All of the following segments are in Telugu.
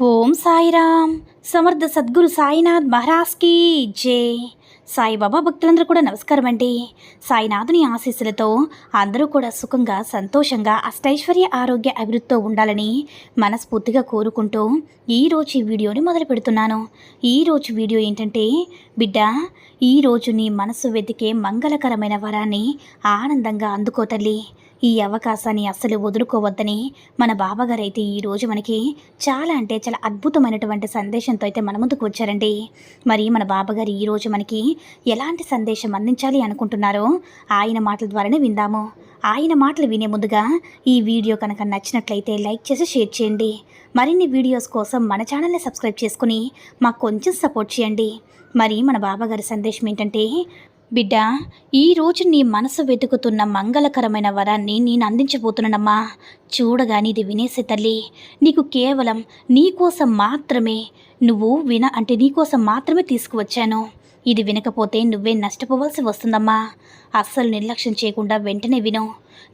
ఓం సాయిరామ్. సమర్థ సద్గురు సాయినాథ్ మహారాజ్కి జై. సాయిబాబా భక్తులందరూ కూడా నమస్కారం అండి. సాయినాథుని ఆశీస్సులతో అందరూ కూడా సుఖంగా సంతోషంగా అష్టైశ్వర్య ఆరోగ్య అభివృద్ధితో ఉండాలని మనస్ఫూర్తిగా కోరుకుంటూ ఈరోజు ఈ వీడియోని మొదలు పెడుతున్నాను. ఈరోజు వీడియో ఏంటంటే బిడ్డ ఈరోజు నీ మనసు వెతికే మంగళకరమైన వరాన్ని ఆనందంగా అందుకో తల్లి. ఈ అవకాశాన్ని అస్సలు వదులుకోవద్దని మన బాబాగారు అయితే ఈరోజు మనకి చాలా అంటే చాలా అద్భుతమైనటువంటి సందేశంతో అయితే మన ముందుకు వచ్చారండి. మరి మన బాబాగారు ఈరోజు మనకి ఎలాంటి సందేశం అందించాలి అనుకుంటున్నారో ఆయన మాటల ద్వారానే విందాము. ఆయన మాటలు వినే ముందుగా ఈ వీడియో కనుక నచ్చినట్లయితే లైక్ చేసి షేర్ చేయండి. మరిన్ని వీడియోస్ కోసం మన ఛానల్ని సబ్స్క్రైబ్ చేసుకుని మాకు కొంచెం సపోర్ట్ చేయండి. మరి మన బాబాగారి సందేశం ఏంటంటే బిడ్డ ఈరోజు నీ మనసు వెతుకుతున్న మంగళకరమైన వరాన్ని నేను అందించబోతున్నానమ్మా. చూడగాని ఇది వినేసే తల్లి నీకు కేవలం నీకోసం మాత్రమే నువ్వు విన అంటే నీకోసం మాత్రమే తీసుకువచ్చాను. ఇది వినకపోతే నువ్వే నష్టపోవాల్సి వస్తుందమ్మా. అస్సలు నిర్లక్ష్యం చేయకుండా వెంటనే విను.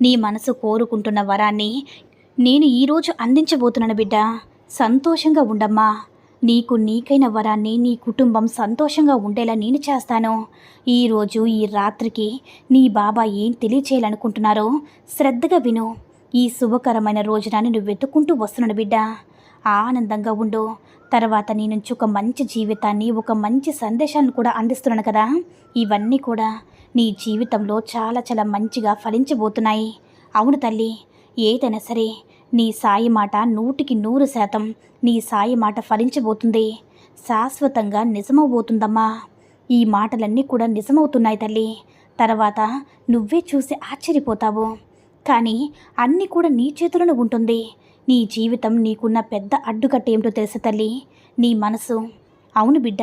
నీ మనసు కోరుకుంటున్న వరాన్ని నేను ఈరోజు అందించబోతున్నాను బిడ్డ. సంతోషంగా ఉండమ్మా. నీకు నీకైన వరాన్ని నీ కుటుంబం సంతోషంగా ఉండేలా నేను చేస్తాను. ఈరోజు ఈ రాత్రికి నీ బాబా ఏం తెలియచేయాలనుకుంటున్నారో శ్రద్ధగా విను. ఈ శుభకరమైన రోజున నువ్వు వెతుక్కుంటూ వస్తున్నాడు బిడ్డ. ఆనందంగా ఉండు. తర్వాత నీ నుంచి ఒక మంచి జీవితాన్ని ఒక మంచి సందేశాన్ని కూడా అందిస్తున్నాను కదా. ఇవన్నీ కూడా నీ జీవితంలో చాలా చాలా మంచిగా ఫలించబోతున్నాయి. అవును తల్లి ఏదైనా సరే నీ సాయి మాట నూటికి నూరు శాతం నీ సాయి మాట ఫలించబోతుంది. శాశ్వతంగా నిజమవబోతుందమ్మా ఈ మాటలన్నీ కూడా నిజమవుతున్నాయి తల్లి. తర్వాత నువ్వే చూసి ఆశ్చర్యపోతావు. కానీ అన్నీ కూడా నీ చేతులను ఉంటుంది నీ జీవితం నీకున్న పెద్ద అడ్డుకట్టేమిటో తెలుసు తల్లి? నీ మనసు. అవును బిడ్డ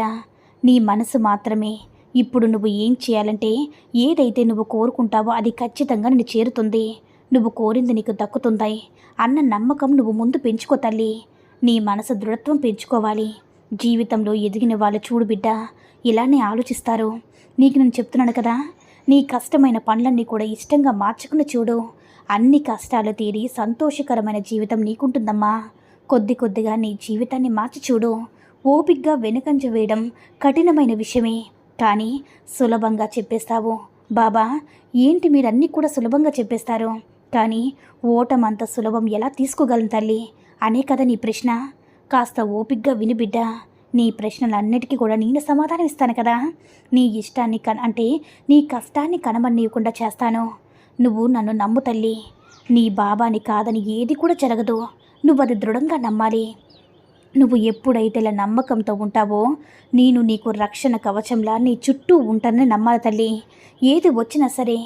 నీ మనసు మాత్రమే. ఇప్పుడు నువ్వు ఏం చేయాలంటే ఏదైతే నువ్వు కోరుకుంటావో అది ఖచ్చితంగా నిన్ను చేరుతుంది. నువ్వు కోరింది నీకు దక్కుతుందాయి. అన్న నమ్మకం నువ్వు ముందు పెంచుకో తల్లి. నీ మనసు దృఢత్వం పెంచుకోవాలి. జీవితంలో ఎదిగిన వాళ్ళు చూడు బిడ్డ ఇలానే ఆలోచిస్తారు. నీకు నేను చెప్తున్నాను కదా నీ కష్టమైన పనులన్నీ కూడా ఇష్టంగా మార్చుకుని చూడు. అన్ని కష్టాలు తీరి సంతోషకరమైన జీవితం నీకుంటుందమ్మా. కొద్ది కొద్దిగా నీ జీవితాన్ని మార్చి చూడు. ఓపిగ్గా వెనుకంజ వేయడం కఠినమైన విషయమే. కానీ సులభంగా చెప్పేస్తావు. బాబా ఏంటి మీరన్నీ కూడా సులభంగా చెప్పేస్తారు? కానీ ఓటమంత సులభం ఎలా తీసుకోగలను తల్లి? అనే కదా నీ ప్రశ్న. కాస్త ఓపిగ్గా వినిబిడ్డ నీ ప్రశ్నలన్నిటికీ కూడా నేను సమాధానం ఇస్తాను కదా. నీ ఇష్టాన్ని కన అంటే నీ కష్టాన్ని కనమనీయకుండా చేస్తాను. నువ్వు నన్ను నమ్ము తల్లి. నీ బాబాని కాదని ఏది కూడా జరగదు. నువ్వు అది దృఢంగా నమ్మాలి. నువ్వు ఎప్పుడైతే ఇలా నమ్మకంతో ఉంటావో నేను నీకు రక్షణ కవచంలా నీ చుట్టూ ఉంటానని నమ్మాలి తల్లి. ఏది వచ్చినా సరే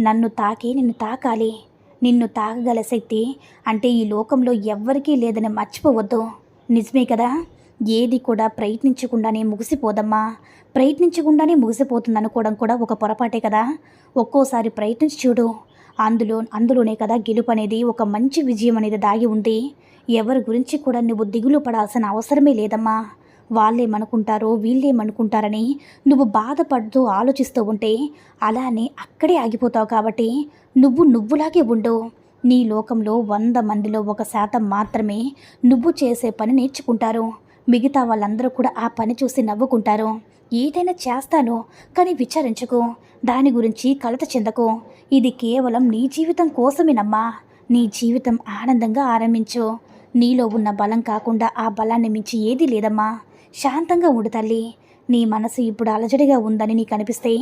నన్ను తాకి నిన్ను తాకాలి. నిన్ను తాగగల శక్తి అంటే ఈ లోకంలో ఎవ్వరికీ లేదని మర్చిపోవద్దు. నిజమే కదా? ఏది కూడా ప్రయత్నించకుండానే ముగిసిపోదమ్మా. ప్రయత్నించకుండానే ముగిసిపోతుంది అనుకోవడం కూడా ఒక పొరపాటే కదా? ఒక్కోసారి ప్రయత్నించి చూడు. అందులో అందులోనే కదా గెలుపు అనేది ఒక మంచి విజయం అనేది దాగి ఉంది. ఎవరి గురించి కూడా నువ్వు దిగులు పడాల్సిన అవసరమే లేదమ్మా. వాళ్ళేమనుకుంటారో వీళ్ళేమనుకుంటారని నువ్వు బాధపడుతూ ఆలోచిస్తూ ఉంటే అలానే అక్కడే ఆగిపోతావు కాబట్టి నువ్వు నువ్వులాగే ఉండు. నీ లోకంలో వంద మందిలో ఒక శాతం మాత్రమే నువ్వు చేసే పని నేర్చుకుంటారు. మిగతా వాళ్ళందరూ కూడా ఆ పని చూసి నవ్వుకుంటారు. ఏదైనా చేస్తాను కానీ విచారించకు. దాని గురించి కలత చెందకు. ఇది కేవలం నీ జీవితం కోసమేనమ్మా. నీ జీవితం ఆనందంగా ఆరంభించు. నీలో ఉన్న బలం కాకుండా ఆ బలాన్ని మించి ఏదీ లేదమ్మా. శాంతంగా ఉండు తల్లి. నీ మనసు ఇప్పుడు అలజడిగా ఉందని నీకు అనిపిస్తే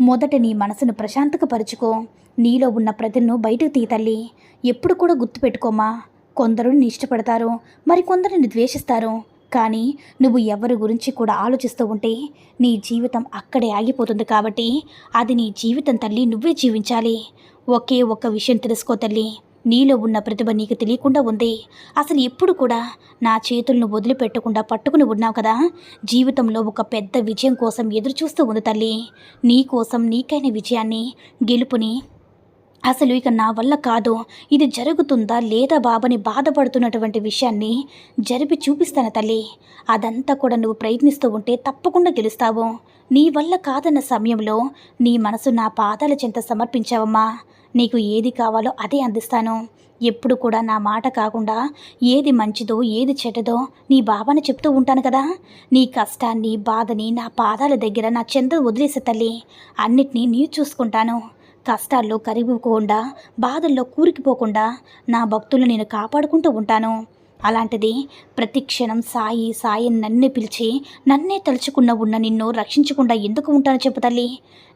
మొదట నీ మనసును ప్రశాంతకపరుచుకో నీలో ఉన్న ప్రతిను బయటకు తీ తల్లి. ఎప్పుడు కూడా గుర్తుపెట్టుకోమా. కొందరు నీ ఇష్టపడతారు మరికొందరు నిన్ను ద్వేషిస్తారు. కానీ నువ్వు ఎవరి గురించి కూడా ఆలోచిస్తూ ఉంటే నీ జీవితం అక్కడే ఆగిపోతుంది కాబట్టి అది నీ జీవితం తల్లి నువ్వే జీవించాలి. ఒకే ఒక్క విషయం తెలుసుకో తల్లి. నీలో ఉన్న ప్రతిభ నీకు తెలియకుండా ఉంది. అసలు ఎప్పుడు కూడా నా చేతులను వదిలిపెట్టకుండా పట్టుకుని ఉన్నావు కదా? జీవితంలో ఒక పెద్ద విజయం కోసం ఎదురు చూస్తూ ఉంది తల్లి. నీ కోసం నీకైన విజయాన్ని గెలుపుని అసలు ఇక నా వల్ల కాదు. ఇది జరుగుతుందా లేదా బాబని బాధపడుతున్నటువంటి విషయాన్ని జరిపి చూపిస్తాను తల్లి. అదంతా కూడా నువ్వు ప్రయత్నిస్తూ ఉంటే తప్పకుండా గెలుస్తావు. నీ వల్ల కాదన్న సమయంలో నీ మనసు నా పాదాల చెంత సమర్పించావమ్మా. నీకు ఏది కావాలో అదే అందిస్తాను. ఎప్పుడు కూడా నా మాట కాకుండా ఏది మంచిదో ఏది చెడ్డదో నీ బాబాని చెప్తూ ఉంటాను కదా. నీ కష్టాన్ని బాధని నా పాదాల దగ్గర నా చెంత వదిలేసే తల్లి. అన్నిటినీ నీ చూసుకుంటాను. కష్టాల్లో కరిగిపోకుండా బాధల్లో కూరికిపోకుండా నా భక్తులు నేను కాపాడుకుంటూ ఉంటాను. అలాంటిది ప్రతి క్షణం సాయి సాయి నన్నే పిలిచి నన్నే తలుచుకున్న ఉన్న నిన్ను రక్షించకుండా ఎందుకు ఉంటాను చెప్పు తల్లి.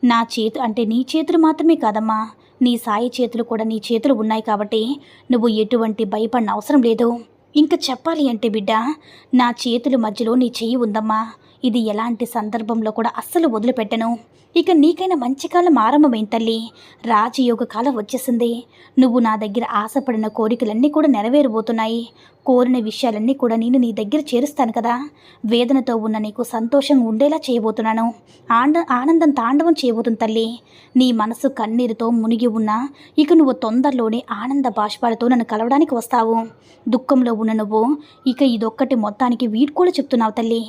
నా చేతు అంటే నీ చేతులు మాత్రమే కాదమ్మా. నీ సాయి చేతులు కూడా నీ చేతులు ఉన్నాయి కాబట్టి నువ్వు ఎటువంటి భయపడిన అవసరం లేదు. ఇంకా చెప్పాలి అంటే బిడ్డ నా చేతుల మధ్యలో నీ చెయ్యి ఉందమ్మా. ఇది ఎలాంటి సందర్భంలో కూడా అస్సలు వదిలిపెట్టను. ఇక నీకైనా మంచి కాలం ఆరంభమైంది తల్లి. రాజయోగ కాలం వచ్చేసింది. నువ్వు నా దగ్గర ఆశపడిన కోరికలన్నీ కూడా నెరవేరబోతున్నాయి. కోరిన విషయాలన్నీ కూడా నేను నీ దగ్గర చేరుస్తాను కదా. వేదనతో ఉన్న నీకు సంతోషం ఉండేలా చేయబోతున్నాను. ఆనంద ఆనందం తాండవం చేయబోతుంది తల్లి. నీ మనసు కన్నీరుతో మునిగి ఉన్నా ఇక నువ్వు తొందరలోనే ఆనంద బాష్పాలతో నన్ను కలవడానికి వస్తావు. దుఃఖంలో ఉన్న నువ్వు ఇక ఇదొక్కటి మొత్తానికి వీడ్కోలు చెప్తున్నావు తల్లి.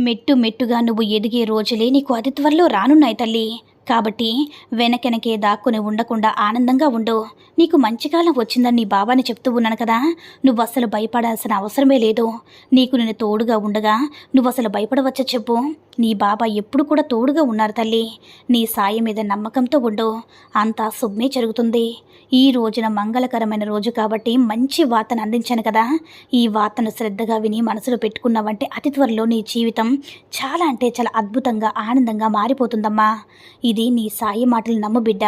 మెట్టు మెట్టుగా నువ్వు ఎదిగే రోజులే నీకు అతి త్వరలో రానున్నాయి తల్లి. కాబట్టి వెనకెనకే దాక్కుని ఉండకుండా ఆనందంగా ఉండు. నీకు మంచి కాలం వచ్చిందని నీ బాబాని చెప్తూ ఉన్నాను కదా. నువ్వు అసలు భయపడాల్సిన అవసరమే లేదు. నీకు నేను తోడుగా ఉండగా నువ్వు అసలు భయపడవచ్చా చెప్పు. నీ బాబా ఎప్పుడు కూడా తోడుగా ఉన్నారు తల్లి. నీ సాయం మీద నమ్మకంతో ఉండు. అంతా శుభ్మే జరుగుతుంది. ఈ రోజున మంగళకరమైన రోజు కాబట్టి మంచి వార్తను అందించాను కదా. ఈ వార్తను శ్రద్ధగా విని మనసులో పెట్టుకున్నావంటే అతి త్వరలో నీ జీవితం చాలా అంటే చాలా అద్భుతంగా ఆనందంగా మారిపోతుందమ్మా. ఇది నీ సాయి మాటలు నమ్ము బిడ్డ.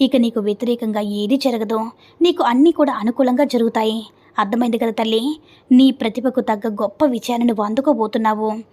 ఇక నీకు వ్యతిరేకంగా ఏది జరగదు. నీకు అన్నీ కూడా అనుకూలంగా జరుగుతాయి. అర్థమైంది కదా తల్లి? నీ ప్రతిభకు తగ్గ గొప్ప విజయాన్ని నువ్వు అందుకోబోతున్నావు.